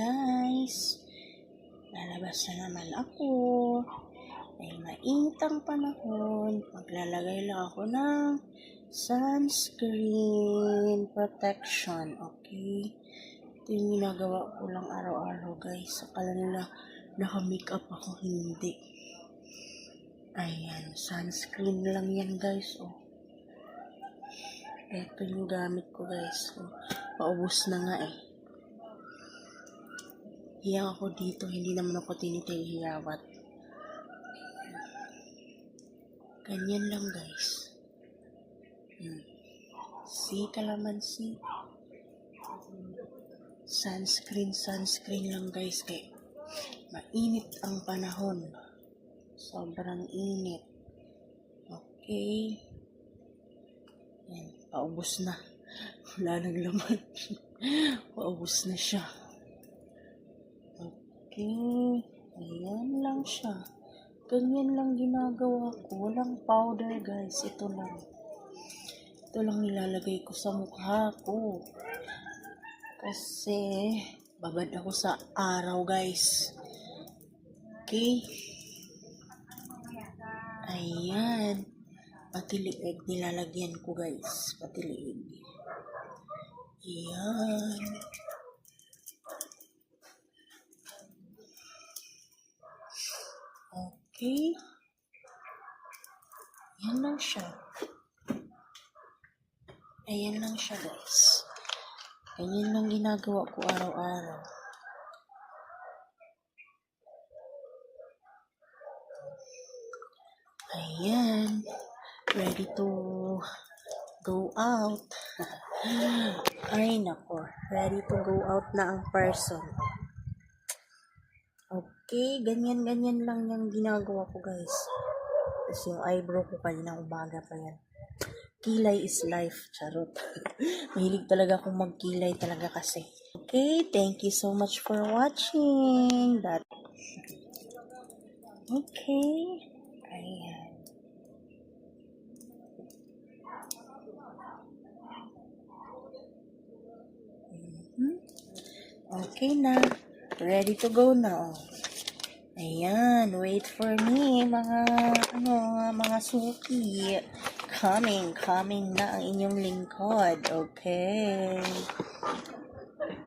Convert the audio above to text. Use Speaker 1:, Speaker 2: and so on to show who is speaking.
Speaker 1: guys. Lalabas na naman ako. Ay mainit ang panahon. Maglalagay lang ako ng sunscreen protection. Okay? Ito yung ginagawa ko lang araw-araw guys. Akala nila naka-makeup ako. Hindi. Ayan. Sunscreen lang yan guys. Oh. Ito yung gamit ko guys. Oh, paubos na nga eh. Hiya ako dito, hindi naman ako tinitihiyawat. Ganyan lang guys. Hmm. Si kalamansi. Sunscreen, sunscreen lang guys. Kay mainit ang panahon. Sobrang init. Okay. Yan, paubos na. Wala nang laman. paubos na siya. Okay. Ayan lang siya. Ganyan lang ginagawa ko. Walang powder, guys. Ito lang. Ito lang nilalagay ko sa mukha ko. Kasi, babad ako sa araw, guys. Okay. Ayan. Pati liig nilalagyan ko, guys. Pati liig. Ayan. Okay. Yan lang siya. Ayan lang siya, guys. Ganyan lang ginagawa ko araw-araw. Ayan. Ready to go out. Ay, nako. Ready to go out na ang person. Okay, ganyan-ganyan lang yung ginagawa ko, guys. Tapos yung eyebrow ko kanina umaga pa yan. Kilay is life, charot. Mahilig talaga akong magkilay talaga kasi. Okay, thank you so much for watching. That Okay. Ayan. Mhm. Okay na. Ready to go na. Oh. Ayan, wait for me, mga, ano, mga suki. Coming, coming na ang inyong lingkod. Okay.